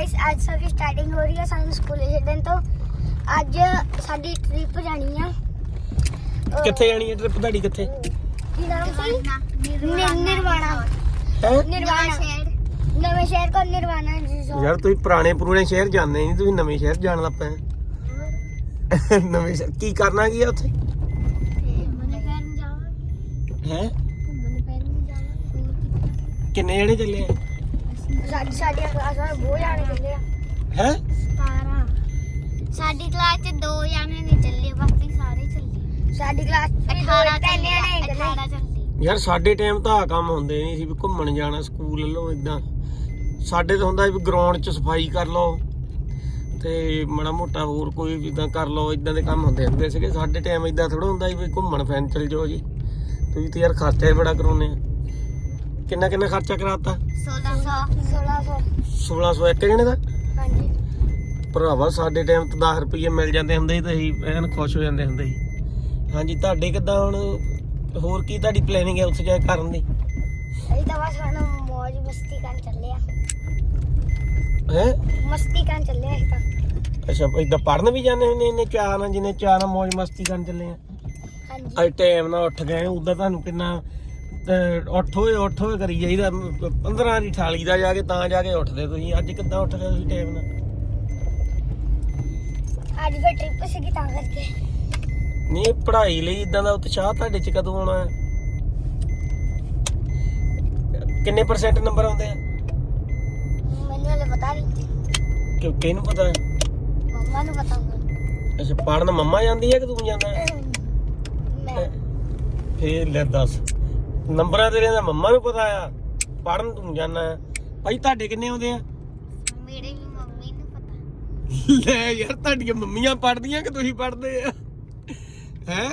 Guys ਅੱਜ ਸਾਡੀ starting ਹੋ ਰਹੀ ਹੈ ਸਾਨੂੰ ਸਕੂਲੇ ਛੱਡਣ ਤੋਂ। ਅੱਜ ਸਾਡੀ ਟ੍ਰਿਪ ਜਾਣੀ ਆ ਕਿੱਥੇ ਜਾਣੀ ਹੈ ਟ੍ਰਿਪ ਤੁਹਾਡੀ ਕਿੱਥੇ? ਕੀ ਨਾਮ ਸੀ? ਨਿਰ- ਨਿਰਵਾਣਾ। ਹੈ? ਨਿਰਵਾਣਾ। ਨਵੇਂ ਸ਼ਹਿਰ। ਕੋ ਨਿਰਵਾਣਾ resort। ਯਾਰ ਤੁਸੀਂ ਪੁਰਾਣੇ ਪੁਰਾਣੇ ਸ਼ਹਿਰ ਜਾਂਦੇ ਨਹੀਂ ਤੁਸੀਂ ਨਵੇਂ ਸ਼ਹਿਰ ਜਾਣ ਲੱਗ ਪਏ। ਨਵੇਂ ਸ਼ਹਿਰ ਕੀ ਕਰਨਾ ਕੀ ਆ ਉੱਥੇ? ਘੁੰਮਣ ਫਿਰਨ ਜਾਵਾਂਗੇ। ਹੈ? ਘੁੰਮਣ ਫਿਰਨ ਜਾਵਾਂਗੇ। ਕਿੰਨੇ ਜਣੇ ਚੱਲੇ ਆ? ਸਾਡੀ ਸਾਡੀਆਂ ਕਲਾਸਾਂ ਬਹੁਤ ਜਾਣੇ ਚੱਲੇ ਆ। ਹੈ? 17 ਸਾਡੀ ਕਲਾਸ ਚ ਦੋ ਜਾਣੇ ਨਹੀਂ ਚੱਲੇ ਬਾਕੀ ਸਾਰੇ ਚੱਲੇ। ਸਾਡੀ ਕਲਾਸ ਚ 18 ਚੱਲੇ ਨੇ 18 ਚੱਲੇ। ਯਾਰ ਸਾਡੇ ਟਾਈਮ ਤਾਂ ਆ ਕੰਮ ਹੁੰਦੇ ਨਹੀਂ ਸੀ ਵੀ ਘੁੰਮਣ ਜਾਣਾ ਸਕੂਲ ਵੱਲੋਂ ਇਦਾਂ ਸਾਡੇ ਤਾਂ ਹੁੰਦਾ ਸੀ ਵੀ ਗਰਾਊਂਡ 'ਚ ਸਫ਼ਾਈ ਕਰ ਲਓ ਤੇ ਮਾੜਾ ਮੋਟਾ ਹੋਰ ਕੋਈ ਇਦਾਂ ਕਰ ਲਓ ਇਦਾਂ ਦੇ ਕੰਮ ਹੁੰਦੇ ਹੁੰਦੇ ਸੀਗੇ। ਸਾਡੇ ਟਾਈਮ ਇਦਾਂ ਥੋੜਾ ਹੁੰਦਾ ਸੀ ਵੀ ਘੁੰਮਣ ਫੈਨ ਚਲ ਜਾਓ ਜੀ। ਤੁਸੀਂ ਤੇ ਯਾਰ ਖਰਚਾ ਹੀ ਬੜਾ ਕਰਾਉਨੇ ਆ ਕਿੰਨਾ ਕਿੰਨਾ ਖਰਚਾ ਕਰਾਤਾ? 1600 1600 1600 ਇੱਕ ਜਣੇ ਦਾ? ਹਾਂਜੀ। ਭਰਾਵਾ ਸਾਡੇ ਟਾਈਮ ਤਾਂ 10 ਰੁਪਏ ਮਿਲ ਜਾਂਦੇ ਹੁੰਦੇ ਸੀ ਤੇ ਅਸੀਂ ਐਨ ਖੁਸ਼ ਹੋ ਜਾਂਦੇ ਹੁੰਦੇ ਸੀ। ਹਾਂਜੀ ਤੁਹਾਡੇ ਕਿੱਦਾਂ ਹੁਣ ਹੋਰ ਕੀ ਤੁਹਾਡੀ ਪਲੈਨਿੰਗ ਹੈ ਉੱਥੇ ਜਾ ਕੇ ਕਰਨ ਦੀ? ਅਸੀਂ ਤਾਂ ਬਸ ਹੁਣ ਮौज ਮਸਤੀ ਕਰਨ ਚੱਲੇ ਆ। ਹੈ? ਮਸਤੀ ਕਰਨ ਚੱਲੇ ਆ ਅਸੀਂ ਤਾਂ। ਅੱਛਾ ਇਦਾਂ ਪੜਨ ਵੀ ਜਾਂਦੇ ਹੁੰਦੇ ਇੰਨੇ ਚਾਹ ਨਾਲ ਜਿੰਨੇ ਚਾਹ ਨਾਲ ਮौज ਮਸਤੀ ਕਰਨ ਚੱਲੇ ਆ? ਹਾਂਜੀ। ਅੱਜ ਟਾਈਮ ਨਾਲ ਉੱਠ ਗਏ ਉਦਾਂ ਤੁਹਾਨੂੰ ਕਿੰਨਾ ਉੱਠ ਹੋਏ ਉੱਠ ਹੋਏ ਕਰੀ ਜਾਈਦਾ। 15 ਦੀ ਠਾਲੀ ਦਾ ਜਾ ਕੇ ਤਾਂ ਜਾ ਕੇ ਉੱਠਦੇ ਤੁਸੀਂ। ਅੱਜ ਕਿੱਦਾਂ ਉੱਠ ਗਏ ਤੁਸੀਂ ਟਾਈਮ ਨਾਲ? ਅੱਜ ਫਿਰ ਟ੍ਰਿਪ ਸੀਗੀ ਤਾਂ ਕਰਕੇ। ਨਹੀਂ ਪੜ੍ਹਾਈ ਲਈ ਇਦਾਂ ਦਾ ਉਤਸ਼ਾਹ ਤੁਹਾਡੇ ਚ ਕਦੋਂ ਆਉਣਾ ਹੈ? ਕਿੰਨੇ ਪਰਸੈਂਟ ਨੰਬਰ ਆਉਂਦੇ ਆ? ਮੈਨੂੰ ਹਲੇ ਪਤਾ ਨਹੀਂ। ਕਿ ਕਿਹਨੂੰ ਪਤਾ? ਹੈ? ਮੰਮਾ ਨੂੰ ਪਤਾ ਹੋਊਗਾ। ਅੱਛਾ ਪੜਨ ਮੰਮਾ ਜਾਂਦੀ ਹੈ ਕਿ ਤੂੰ ਜਾਂਦਾ ਹੈ? ਮੈਂ। ਫੇਰ ਲੈ ਦੱਸ। ਨੰਬਰਾਂ ਤੇਰੇ ਦਾ ਮੰਮਾ ਨੂੰ ਪਤਾ ਆ। ਪੜਨ ਤੂੰ ਜਾਣਾ ਭਾਈ ਤੁਹਾਡੇ ਕਿੰਨੇ ਆਉਂਦੇ ਆ? ਮੇਰੇ ਵੀ ਮੰਮੀ ਨੂੰ ਪਤਾ। ਲੈ ਯਾਰ ਤੁਹਾਡੀਆਂ ਮੰਮੀਆਂ ਪੜਦੀਆਂ ਕਿ ਤੁਸੀਂ ਪੜਦੇ ਆ? ਹੈ?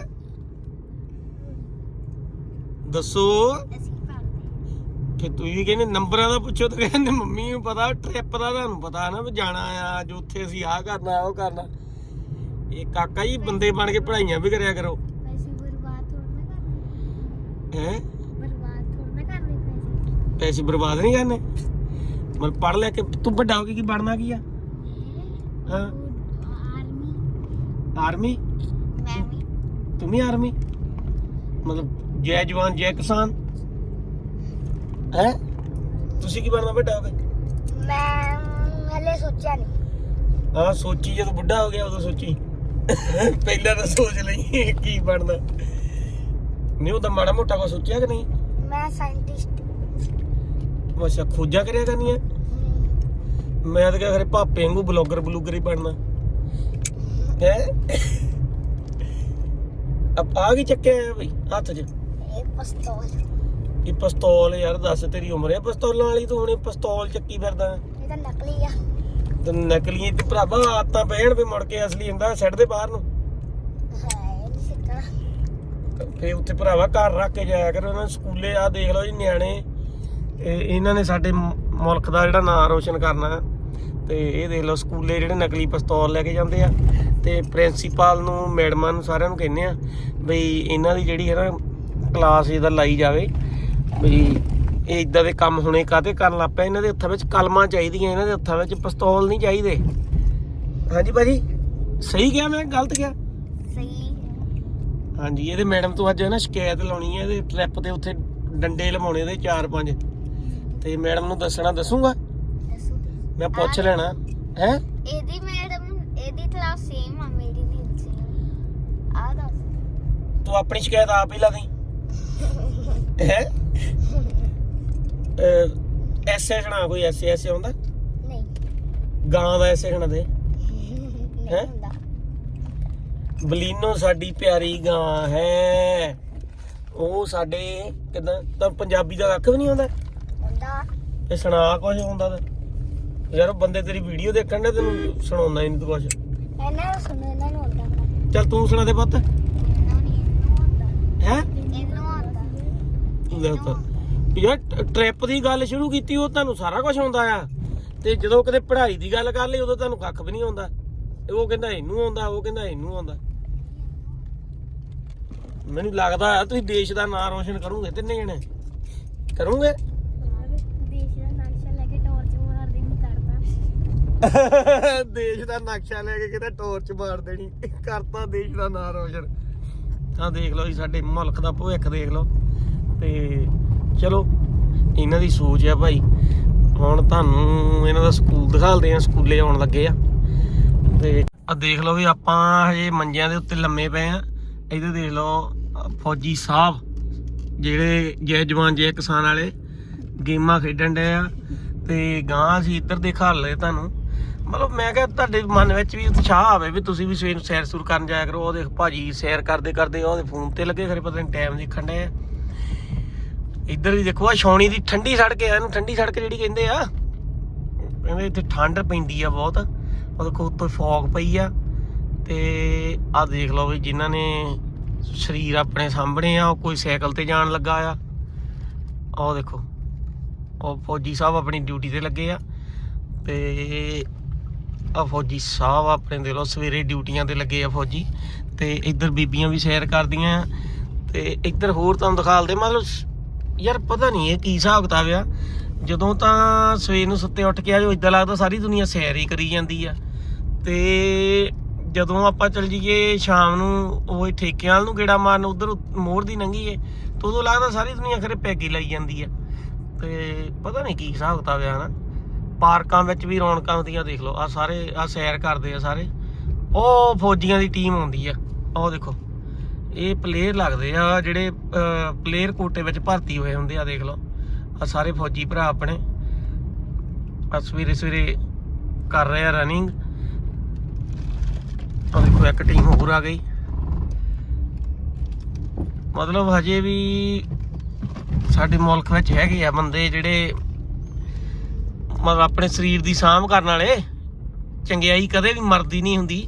ਦੱਸੋ। ਕਿ ਤੁਸੀਂ ਕਹਿੰਦੇ ਨੰਬਰਾਂ ਦਾ ਪੁੱਛੋ ਤਾਂ ਕਹਿੰਦੇ ਮੰਮੀ ਨੂੰ ਪਤਾ ਟ੍ਰਿਪ ਦਾ ਤੁਹਾਨੂੰ ਪਤਾ ਨਾ ਵੀ ਜਾਣਾ ਆ ਜੋ ਉੱਥੇ ਅਸੀਂ ਆਹ ਕਰਨਾ ਉਹ ਕਰਨਾ। ਇਹ ਕਾਕਾ ਜੀ ਬੰਦੇ ਬਣ ਕੇ ਪੜ੍ਹਾਈਆਂ ਵੀ ਕਰਿਆ ਕਰੋ। ਪੈਸੇ ਬਰਬਾਦ ਥੋੜਾ ਨਾ ਕਰਨੇ ਹੈ ਬਰਬਾਦ ਥੋੜਾ ਨਾ ਕਰਨੇ ਪੈਸੇ ਬਰਬਾਦ ਨਹੀਂ ਕਰਨੇ? ਮਤਲਬ ਪੜ੍ਹ ਲੈ ਕੇ, ਤੂੰ ਵੱਡਾ ਹੋ ਕੇ ਕੀ ਬਣਨਾ ਕੀ ਆ? ਹਾਂ। ਆਰਮੀ? ਤੂੰ ਵੀ ਆਰਮੀ? ਮਤਲਬ ਜੈ ਜਵਾਨ, ਜੈ ਕਿਸਾਨ? ਹੈ? ਤੁਸੀਂ ਕੀ ਬਣਨਾ ਵੱਡਾ ਹੋ ਕੇ? ਮੈਂ ਹਲੇ ਸੋਚਿਆ ਨਹੀਂ ਹਾਂ, ਸੋਚੀ, ਜਦੋਂ ਬੁੱਢਾ ਹੋ ਗਿਆ, ਉਦੋਂ ਸੋਚੀ। ਪਹਿਲਾਂ ਤਾਂ ਸੋਚ ਲਈ ਕੀ ਬਣਨਾ। ਨਹੀਂ, ਉਹ ਤਾਂ ਮਾੜਾ ਮੋਟਾ ਕੋ ਸੋਚਿਆ ਕਿ ਨਹੀਂ? ਮੈਂ ਸਾਇੰਟਿਸਟ ਅੱਛਾ ਖੋਜਾਂ ਕਰਿਆ ਕਰਨੀਆਂ? ਮੈਂ ਤਾਂ ਕਿਹਾ ਖਰੇ ਭਾਪੇ ਵਾਂਗੂ ਬਲੌਗਰ ਬਲੂਗਰ ਹੀ ਬਣਨਾ। ਹੈ? ਅਬ ਆ ਕੀ ਚੱਕਿਆ ਆ ਬਈ? ਹੱਥ 'ਚ? ਇਹ ਪਿਸਤੌਲ। ਇਹ ਪਿਸਤੌਲ ਯਾਰ ਦੱਸ ਤੇਰੀ ਉਮਰ ਹੈ ਪਿਸਤੌਲਾਂ ਵਾਲੀ ਤੂੰ ਹੁਣੇ ਪਿਸਤੌਲ ਚੱਕੀ ਫਿਰਦਾ। ਇਹ ਤਾਂ ਨਕਲੀ ਆ। ਤੇ ਨਕਲੀ ਤੇ ਭਰਾਵਾ ਆਤਾਂ ਪੈਣ ਵੀ ਮੁੜ ਕੇ ਅਸਲੀ ਹੁੰਦਾ ਛੱਡ ਦੇ ਬਾਹਰ ਨੂੰ। ਫੇ ਉੱਥੇ ਭਰਾਵਾ ਘਰ ਰੱਖ ਕੇ ਜਾਇਆ ਕਰੋ ਇਹਨਾਂ ਨੂੰ ਸਕੂਲੇ ਆ ਦੇਖ ਲਓ ਜੀ ਨਿਆਣੇ। ਇਹ ਇਹਨਾਂ ਨੇ ਸਾਡੇ ਮੁਲਕ ਦਾ ਜਿਹੜਾ ਨਾਂ ਰੋਸ਼ਨ ਕਰਨਾ ਹੈ। ਤੇ ਇਹ ਦੇਖ ਲਓ ਸਕੂਲੇ ਜਿਹੜੇ ਨਕਲੀ ਪਿਸਤੌਲ ਲੈ ਕੇ ਜਾਂਦੇ ਆ। ਤੇ ਪ੍ਰਿੰਸੀਪਲ ਨੂੰ ਮੈਡਮਾਂ ਨੂੰ ਸਾਰਿਆਂ ਨੂੰ ਕਹਿੰਦੇ ਆ ਬਈ ਇਹਨਾਂ ਦੀ ਜਿਹੜੀ ਹੈ ਨਾ ਕਲਾਸ ਇਹਦਾ ਲਾਈ ਜਾਵੇ। ਬਈ ਇਹ ਇਦਾਂ ਦੇ ਕੰਮ ਹੁਣੇ ਕਾਤੇ ਕਰਨ ਲੱਗ ਪਏ ਇਹਨਾਂ ਦੇ ਹੱਥਾਂ ਵਿੱਚ ਕਲਮਾਂ ਚਾਹੀਦੀਆਂ ਇਹਨਾਂ ਦੇ ਹੱਥਾਂ ਵਿੱਚ ਪਿਸਤੌਲ ਨਹੀਂ ਚਾਹੀਦੇ। ਹਾਂਜੀ ਭਾਜੀ ਸਹੀ ਕਿਹਾ ਮੈਂ ਗਲਤ ਕਿਹਾ? ਸਹੀ। ਹਾਂਜੀ ਇਹਦੇ ਮੈਡਮ ਤੋਂ ਅੱਜ ਨਾ ਸ਼ਿਕਾਇਤ ਲਾਉਣੀ ਹੈ ਇਹਦੇ ਟ੍ਰਿਪ ਦੇ ਉੱਥੇ ਡੰਡੇ ਲਵਾਉਣੇ ਦੇ 4-5 ਤੇ ਮੈਡਮ ਨੂੰ ਦੱਸਣਾ ਦੱਸੂਗਾ? ਦੱਸੋ ਮੈਂ ਪੁੱਛ ਲੈਣਾ। ਹੈ? ਇਹਦੀ ਮੈਡਮ ਇਹਦੀ ਕਲਾਸ ਸੇਮ ਆ ਮੇਰੀ ਵੀ ਸੇਮ ਆ ਦੱਸ। ਤੂੰ ਆਪਣੀ ਸ਼ਿਕਾਇਤ ਆਪ ਹੀ ਲਾ ਦੇ ਹੈ? ਐਸੇ ਸੁਣਾ ਕੋਈ ਐਸੇ ਐਸੇ ਹੁੰਦਾ ਨਹੀਂ। ਗਾਂ ਦਾ ਐਸੇ ਸੁਣਾ ਦੇ। ਨਹੀਂ ਹੈਂ? ਹੁੰਦਾ। ਬਲੀਨੋ ਸਾਡੀ ਪਿਆਰੀ ਗਾਂ ਹੈ। ਉਹ ਸਾਡੇ ਕਿਦਾਂ ਤਾਂ ਪੰਜਾਬੀ ਦਾ ਕੱਖ ਵੀ ਨਹੀਂ ਹੁੰਦਾ ਹੁੰਦਾ। ਇਹ ਸੁਣਾ ਕੁਝ ਹੁੰਦਾ ਤਾਂ। ਯਾਰ ਬੰਦੇ ਤੇਰੀ ਵੀਡੀਓ ਦੇਖਣ ਦੇ ਤੈਨੂੰ ਸੁਣਾਉਂਦਾ ਹੀ ਨਹੀਂ ਤੂੰ ਕੁਝ ਇਹਨਾਂ ਨੂੰ ਸੁਣੋ ਇਹਨਾਂ ਨੂੰ ਹੁੰਦਾ। ਬੜਾ ਚੱਲ ਤੂੰ ਸੁਣਾ ਦੇ ਪੁੱਤ। ਇਹਨਾਂ ਨਹੀਂ ਇਹਨੂੰ ਹੁੰਦਾ। ਹੈ ਇਹਨੂੰ ਤਾਂ ਯਾਰ ਟ੍ਰਿਪ ਦੀ ਗੱਲ ਸ਼ੁਰੂ ਕੀਤੀ ਉਹ ਤੁਹਾਨੂੰ ਸਾਰਾ ਕੁਝ ਆਉਂਦਾ ਆ। ਤੇ ਜਦੋਂ ਕਦੇ ਪੜ੍ਹਾਈ ਦੀ ਗੱਲ ਕਰ ਲਈ ਉਦੋਂ ਤੁਹਾਨੂੰ ਕੱਖ ਵੀ ਨਹੀਂ ਆਉਂਦਾ। ਉਹ ਕਹਿੰਦਾ ਇਹਨੂੰ ਆਉਂਦਾ ਉਹ ਕਹਿੰਦਾ ਇਹਨੂੰ ਆਉਂਦਾ। ਮੈਨੂੰ ਲੱਗਦਾ ਆ ਤੁਸੀਂ ਦੇਸ਼ ਦਾ ਨਾਮ ਰੋਸ਼ਨ ਕਰੋਗੇ ਤਿੰਨੇ ਜਣੇ। ਕਰੋਗੇ? ਦੇਸ਼ ਦਾ ਨਕਸ਼ਾ ਲੈ ਕੇ ਕਿਤੇ ਟੋਰਚ ਮਾਰ ਦੇਣੀ। ਕਰਤਾ ਦੇਸ਼ ਦਾ ਨਾਂ ਰੋਸ਼ਨ। ਆ ਦੇਖ ਲਓ ਜੀ, ਸਾਡੇ ਮੁਲਕ ਦਾ ਭਵਿੱਖ ਦੇਖ ਲਓ। ਤੇ ਚਲੋ, ਇਹਨਾਂ ਦੀ ਸੋਚ ਆ ਭਾਈ। ਹੁਣ ਤੁਹਾਨੂੰ ਇਹਨਾਂ ਦਾ ਸਕੂਲ ਦਿਖਾਲਦੇ ਆ, ਸਕੂਲੇ ਆਉਣ ਲੱਗੇ ਆ। ਤੇ ਆ ਦੇਖ ਲਓ ਵੀ ਆਪਾਂ ਹਜੇ ਮੰਜਿਆਂ ਦੇ ਉੱਤੇ ਲੰਮੇ ਪਏ ਆ। ਇਹਦੇ ਦੇਖ ਲਓ ਫੌਜੀ ਸਾਹਿਬ, ਜਿਹੜੇ ਜੈ ਜਵਾਨ, ਜੈ ਕਿਸਾਨ ਵਾਲੇ ਗੇਮਾਂ ਖੇਡਣ ਡਏ ਆ। ਤੇ ਗਾਂ ਅਸੀਂ ਇੱਧਰ ਦਿਖਾ ਲਏ ਤੁਹਾਨੂੰ। ਮਤਲਬ ਮੈਂ ਕਿਹਾ ਤੁਹਾਡੇ ਮਨ ਵਿੱਚ ਵੀ ਉਤਸ਼ਾਹ ਆਵੇ ਵੀ ਤੁਸੀਂ ਵੀ ਸਵੇਰ ਨੂੰ ਸੈਰ ਸੂਰ ਕਰਨ ਜਾਇਆ ਕਰੋ, ਉਹਦੇ ਭਾਜੀ ਸੈਰ ਕਰਦੇ ਕਰਦੇ ਉਹਦੇ ਫੋਨ ਤੇ ਲੱਗੇ ਖਰੇ ਪਤਾ ਨਹੀਂ ਟਾਈਮ ਦੇਖਣ ਡਏ ਆ। ਇੱਧਰ ਵੀ ਦੇਖੋ ਆ ਛਾਉਣੀ ਦੀ ਠੰਡੀ ਸੜਕ ਹੈ ਇਹਨੂੰ ਠੰਡੀ ਸੜਕ ਜਿਹੜੀ ਕਹਿੰਦੇ ਆ, ਕਹਿੰਦੇ ਇੱਥੇ ਠੰਡ ਪੈਂਦੀ ਆ ਬਹੁਤ, ਉਹ ਦੇਖੋ ਉੱਤੋਂ ਫੌਗ ਪਈ ਆ, ਤੇ ਆ ਦੇਖ ਲਓ ਵੀ ਜਿਨ੍ਹਾਂ ਨੇ ਸਰੀਰ ਆਪਣੇ ਸਾਹਮਣੇ ਆ, ਉਹ ਕੋਈ ਸਾਈਕਲ ਤੇ ਜਾਣ ਲੱਗਾ ਆ। ਉਹ ਦੇਖੋ, ਉਹ ਫੌਜੀ ਸਾਹਿਬ ਆਪਣੀ ਡਿਊਟੀ ਤੇ ਲੱਗੇ ਆ, ਤੇ ਆ ਫੌਜੀ ਸਾਹਿਬ ਆਪਣੇ ਦੇ ਲੋ ਸਵੇਰੇ ਡਿਊਟੀਆਂ ਤੇ ਲੱਗੇ ਆ ਫੌਜੀ, ਤੇ ਇੱਧਰ ਬੀਬੀਆਂ ਵੀ ਸੈਰ ਕਰਦੀਆਂ ਆ, ਤੇ ਇੱਧਰ ਹੋਰ ਤੁਹਾਨੂੰ ਦਿਖਾਲਦੇ ਮਤਲਬ ਯਾਰ ਪਤਾ ਨਹੀਂ ਇਹ ਕੀ ਹਿਸਾਬ ਕਿਤਾਬ ਆ। ਜਦੋਂ ਤਾਂ ਸਵੇਰ ਨੂੰ ਸੁੱਤੇ ਉੱਠ ਕੇ ਆਜੋ ਇਦਾਂ ਲੱਗਦਾ ਸਾਰੀ ਦੁਨੀਆ ਸੈਰ ਹੀ ਕਰੀ ਜਾਂਦੀ ਆ। ਤੇ ਜਦੋਂ ਆਪਾਂ ਚੱਲ ਜਾਈਏ ਸ਼ਾਮ ਨੂੰ, ਉਹ ਠੇਕਿਆਂ ਵੱਲ ਨੂੰ ਗੇੜਾ ਮਾਰਨ, ਉਧਰ ਮੋੜ ਦੀ ਲੰਘੀਏ ਤਾਂ ਉਦੋਂ ਲੱਗਦਾ ਸਾਰੀ ਦੁਨੀਆ ਖਰੇ ਪੈਗੀ ਲਾਈ ਜਾਂਦੀ ਆ। ਤੇ ਪਤਾ ਨਹੀਂ ਕੀ ਹਿਸਾਬ ਕਿਤਾਬ ਆ ਨਾ ਪਾਰਕਾਂ ਵਿੱਚ ਵੀ ਰੌਣਕਾਂ ਹੁੰਦੀਆਂ, ਦੇਖ ਲਓ ਆ ਸਾਰੇ ਆ ਸੈਰ ਕਰਦੇ ਆ ਸਾਰੇ। ਉਹ ਫੌਜੀਆਂ ਦੀ ਟੀਮ ਆਉਂਦੀ ਆ। ਉਹ ਦੇਖੋ, ਇਹ ਪਲੇਅਰ ਲੱਗਦੇ ਆ, ਜਿਹੜੇ ਪਲੇਅਰ ਕੋਟੇ ਵਿੱਚ ਭਰਤੀ ਹੋਏ ਹੁੰਦੇ ਆ, ਦੇਖ ਲਓ। ਆ ਸਾਰੇ ਫੌਜੀ ਭਰਾ ਆਪਣੇ। ਆ ਸਵੇਰੇ ਸਵੇਰੇ ਕਰ ਰਹੇ ਆ ਰਨਿੰਗ ਆ ਦੇਖੋ, ਇੱਕ ਟੀਮ ਹੋਰ ਆ ਗਈ। ਮਤਲਬ ਹਜੇ ਵੀ ਸਾਡੇ ਮੁਲਕ ਵਿੱਚ ਹੈਗੇ ਆ ਬੰਦੇ ਜਿਹੜੇ ਮਤਲਬ ਆਪਣੇ ਸਰੀਰ ਦੀ ਸਾਂਭ ਕਰਨ ਵਾਲੇ, ਚੰਗਿਆਈ ਕਦੇ ਵੀ ਮਰਦੀ ਨਹੀਂ ਹੁੰਦੀ।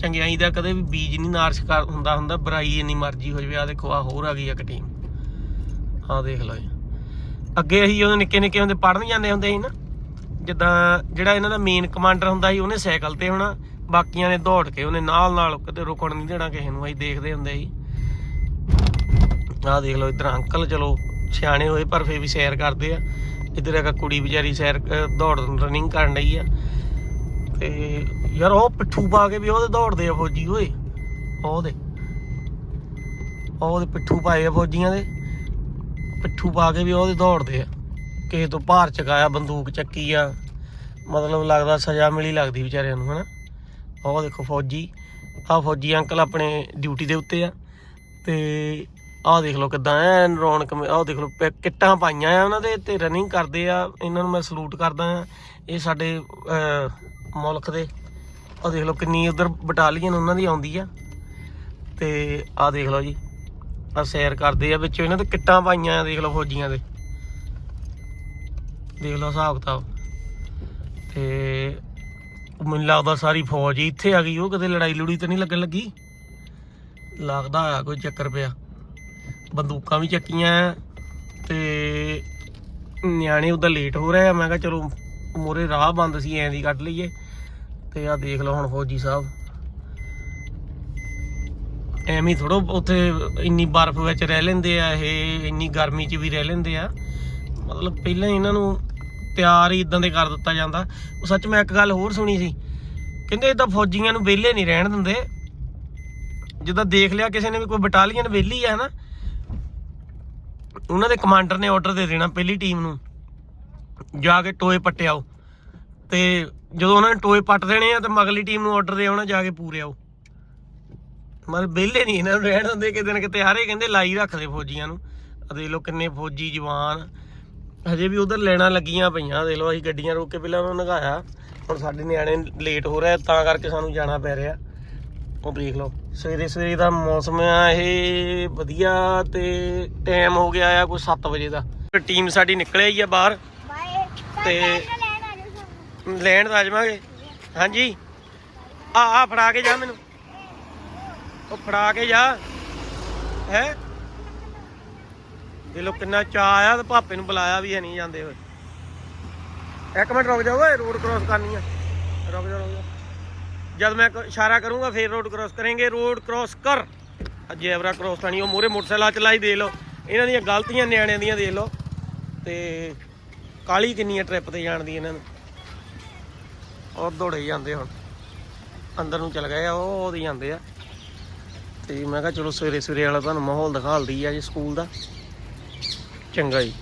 ਚੰਗਿਆਈ ਦਾ ਕਦੇ ਵੀ ਬੀਜ ਨਹੀਂ ਨਾਰਸ਼ ਕਰ ਹੁੰਦਾ ਹੁੰਦਾ ਬੁਰਾਈ ਇੰਨੀ ਮਰਜ਼ੀ ਹੋ ਜਵੇ ਆ ਦੇਖੋ ਆ ਹੋਰ ਆ ਗਈ ਇੱਕ ਟੀਮ ਆ ਦੇਖ ਲਓ ਅੱਗੇ ਅਸੀਂ ਉਹਦੇ ਨਿੱਕੇ ਨਿੱਕੇ ਹੁੰਦੇ ਪੜਨ ਜਾਂਦੇ ਹੁੰਦੇ ਸੀ ਨਾ। ਜਿੱਦਾਂ ਜਿਹੜਾ ਇਹਨਾਂ ਦਾ ਮੇਨ ਕਮਾਂਡਰ ਹੁੰਦਾ ਸੀ, ਉਹਨੇ ਸਾਈਕਲ ਤੇ ਹੋਣਾ, ਬਾਕੀਆਂ ਨੇ ਦੌੜ ਕੇ ਉਹਨੇ ਨਾਲ ਨਾਲ ਕਿਤੇ ਰੁਕਣ ਨਹੀਂ ਦੇਣਾ ਕਿਸੇ ਨੂੰ, ਅਸੀਂ ਦੇਖਦੇ ਹੁੰਦੇ ਸੀ। ਆਹ ਦੇਖ ਲਓ ਇਧਰ ਅੰਕਲ, ਚਲੋ ਸਿਆਣੇ ਹੋਏ ਪਰ ਫੇਰ ਵੀ ਸੈਰ ਕਰਦੇ ਆ। ਇਧਰ ਇੱਕ ਕੁੜੀ ਵਿਚਾਰੀ ਸੈਰ ਦੌੜ ਰਨਿੰਗ ਕਰਨ ਲਈ ਆ। ਤੇ ਯਾਰ ਉਹ ਪਿੱਠੂ ਪਾ ਕੇ ਵੀ ਉਹਦੇ ਦੌੜਦੇ ਆ ਫੌਜੀ, ਓਏ। ਉਹਦੇ। ਉਹਦੇ ਪਿੱਠੂ ਪਾਏ ਆ ਫੌਜੀਆਂ ਦੇ। ਪਿੱਠੂ ਪਾ ਕੇ ਵੀ ਉਹਦੇ ਦੌੜਦੇ ਆ। ਕਿਸੇ ਤੋਂ ਭਾਰ ਚਕਾਇਆ, ਬੰਦੂਕ ਚੱਕੀ ਆ। ਮਤਲਬ ਲੱਗਦਾ ਸਜ਼ਾ ਮਿਲੀ ਲੱਗਦੀ ਵਿਚਾਰਿਆਂ ਨੂੰ, ਹਨਾ। ਉਹ ਦੇਖੋ ਫੌਜੀ। ਆਹ ਫੌਜੀ ਅੰਕਲ ਆਪਣੇ ਡਿਊਟੀ ਦੇ ਉੱਤੇ ਆ। ਤੇ ਆਹ ਦੇਖ ਲਓ ਕਿਦਾਂ ਐਨ ਰੌਣਕ ਮੇ- ਆਹ ਦੇਖ ਲਓ, ਪੈ- ਕਿੱਟਾਂ ਪਾਈਆਂ ਆ ਉਹਨਾਂ ਦੇ ਤੇ ਰਨਿੰਗ ਕਰਦੇ ਆ। ਇਹਨਾਂ ਨੂੰ ਮੈਂ ਸਲੂਟ ਕਰਦਾ ਆ। ਇਹ ਸਾਡੇ ਮੁਲਕ ਦੇ। ਆਹ ਦੇਖ ਲਓ ਕਿੰਨੀ ਉਧਰ ਬਟਾਲੀਅਨ ਉਹਨਾਂ ਦੀ ਆਉਂਦੀ ਆ। ਤੇ ਆਹ ਦੇਖ ਲਓ ਜੀ ਆ ਸੈਰ ਕਰਦੇ ਆ ਵਿੱਚ ਇਹਨਾਂ ਦੇ ਕਿੱਟਾਂ ਪਾਈਆਂ ਆ, ਦੇਖ ਲਓ ਫੌਜੀਆਂ ਦੇ। ਦੇਖ ਲਓ ਹਿਸਾਬ ਕਿਤਾਬ। ਤੇ ਮੈਨੂੰ ਲੱਗਦਾ ਸਾਰੀ ਫੌਜ ਇੱਥੇ ਆ ਗਈ, ਉਹ ਕਦੇ ਲੜਾਈ ਲੁੜੀ ਤਾਂ ਨਹੀਂ ਲੱਗਣ ਲੱਗੀ? ਲੱਗਦਾ ਆ, ਕੋਈ ਚੱਕਰ ਪਿਆ। ਬੰਦੂਕਾਂ ਵੀ ਚੱਕੀਆਂ ਆ ਤੇ ਨਿਆਣੇ ਉਧਰ ਲੇਟ ਹੋ ਰਹੇ ਆ। ਮੈਂ ਕਿਹਾ ਚਲੋ ਮੋਰੇ ਰਾਹ ਬੰਦ ਸੀ, ਐਂ ਦੀ ਕੱਢ ਲਈਏ। ਤੇ ਆ ਦੇਖ ਲਓ ਹੁਣ ਫੌਜੀ ਸਾਹਿਬ। ਐਵੇਂ ਥੋੜੋ ਉੱਥੇ ਇੰਨੀ ਬਰਫ਼ ਵਿੱਚ ਰਹਿ ਲੈਂਦੇ ਆ, ਇਹ ਇੰਨੀ ਗਰਮੀ 'ਚ ਵੀ ਰਹਿ ਲੈਂਦੇ ਆ। ਮਤਲਬ ਪਹਿਲਾਂ ਇਹਨਾਂ ਨੂੰ ਤਿਆਰ ਹੀ ਇਦਾਂ ਦੇ ਕਰ ਦਿੱਤਾ ਜਾਂਦਾ। ਉਹ ਸੱਚ ਮੈਂ ਇੱਕ ਗੱਲ ਹੋਰ ਸੁਣੀ ਸੀ। ਕਹਿੰਦੇ ਇਦਾਂ ਫੌਜੀਆਂ ਨੂੰ ਵਿਹਲੇ ਨਹੀਂ ਰਹਿਣ ਦਿੰਦੇ। ਜਿੱਦਾਂ ਦੇਖ ਲਿਆ ਕਿਸੇ ਨੇ ਵੀ ਕੋਈ ਬਟਾਲੀਅਨ ਵਿਹਲੀ ਆ ਨਾ ਉਹਨਾਂ ਦੇ ਕਮਾਂਡਰ ਨੇ ਆਰਡਰ ਦੇ ਦੇਣਾ ਪਹਿਲੀ ਟੀਮ ਨੂੰ। ਜਾ ਕੇ ਟੋਏ ਪੱਟਿਆਓ ਤੇ ਜਦੋਂ ਉਹਨਾਂ ਨੇ ਟੋਏ ਪੱਟ ਦੇਣੇ ਆ, ਤੇ ਮਗਲੀ ਟੀਮ ਨੂੰ ਆਰਡਰ ਦੇ ਆਉਣਾ, ਜਾ ਕੇ ਪੂਰੇ ਆਓ। ਮਤਲਬ ਵਿਹਲੇ ਨਹੀਂ ਇਹਨਾਂ ਨੂੰ ਰਹਿਣ ਦਿੰਦੇ, ਕਿਤੇ ਨਾ ਕਿਤੇ ਹਾਰੇ ਕਹਿੰਦੇ ਲਾਈ ਰੱਖਦੇ ਫੌਜੀਆਂ ਨੂੰ। ਆ ਦੇਖ ਲਓ ਕਿੰਨੇ ਫੌਜੀ ਜਵਾਨ। ਹਜੇ ਵੀ ਉਧਰ ਲੈਣਾ ਲੱਗੀਆਂ ਪਈਆਂ, ਦੇਖ ਲਓ ਅਸੀਂ ਗੱਡੀਆਂ ਰੋਕ ਕੇ ਪਹਿਲਾਂ ਉਹਨਾਂ ਨੂੰ ਨਗਾਇਆ। ਹੁਣ ਸਾਡੇ ਨਿਆਣੇ ਲੇਟ ਹੋ ਰਿਹਾ ਤਾਂ ਕਰਕੇ ਸਾਨੂੰ ਜਾਣਾ ਪੈ ਰਿਹਾ। ਉਹ ਦੇਖ ਲਓ। ਸਵੇਰੇ ਸਵੇਰੇ ਦਾ ਮੌਸਮ ਆ, ਇਹ ਵਧੀਆ ਤੇ ਟਾਈਮ ਹੋ ਗਿਆ ਆ ਕੋਈ 7 ਵਜੇ ਦਾ। ਟੀਮ ਸਾਡੀ ਨਿਕਲ ਆਈ ਆ ਬਾਹਰ ਤੇ- ਲੈਣ ਤਾਂ ਆ ਹਾਂਜੀ। ਆ ਆ ਫੜਾ ਕੇ ਜਾ ਮੈਨੂੰ। ਉਹ ਫੜਾ ਕੇ ਜਾ। ਹੈ? ਇਹ ਲੋ ਕਿੰਨਾ ਚਾ ਆਇਆ ਤੇ ਭਾਪੇ ਨੂੰ ਬੁਲਾਇਆ ਵੀ ਹੈ ਨਹੀਂ ਜਾਂਦੇ ਹੋਏ। ਇੱਕ ਮਿੰਟ ਰੁਕ ਜਾ ਓਏ ਰੋਡ ਕ੍ਰਾਸ ਕਰਨੀ ਆ। ਰੁਕ ਜਾ ਰੁਕ ਜਾ। ਜਦ ਮੈਂ ਇਸ਼ਾਰਾ ਕਰੂੰਗਾ, ਫੇਰ ਰੋਡ ਕ੍ਰਾਸ ਕਰਾਂਗੇ। ਰੋਡ ਕ੍ਰਾਸ ਕਰ। ਜੈਵਰਾ ਐਵਰਾ ਕ੍ਰਾਸ ਨਹੀਂ, ਉਹ ਮੂਰੇ ਮੋਟਰਸਾਈਕਲ ਚਲਾਈ ਦੇ ਲਓ। ਇਹਨਾਂ ਦੀਆਂ ਗਲਤੀਆਂ ਨਿਆਣਿਆਂ ਦੀਆਂ, ਦੇਖ ਲਓ। ਤੇ ਕਾਲੀ ਕਿੰਨੀ ਹੈ ਟ੍ਰਿਪ ਤੇ ਜਾਣ ਦੀ ਇਹਨਾਂ ਨੂੰ। ਉਹ ਦੌੜੇ ਜਾਂਦੇ ਹੁਣ। ਅੰਦਰ ਨੂੰ ਚਲ ਗਏ ਆ, ਉਹ ਉਹਦੀ ਜਾਂਦੇ ਆ। ਤੇ ਮੈਂ ਕਿਹਾ, ਚਲੋ ਸਵੇਰੇ ਸਵੇਰੇ ਵਾਲਾ ਤੁਹਾਨੂੰ ਮਾਹੌਲ ਦਿਖਾਲਦੀ ਆ ਜੀ ਸਕੂਲ ਦਾ। ਚੰਗਾ ਜੀ।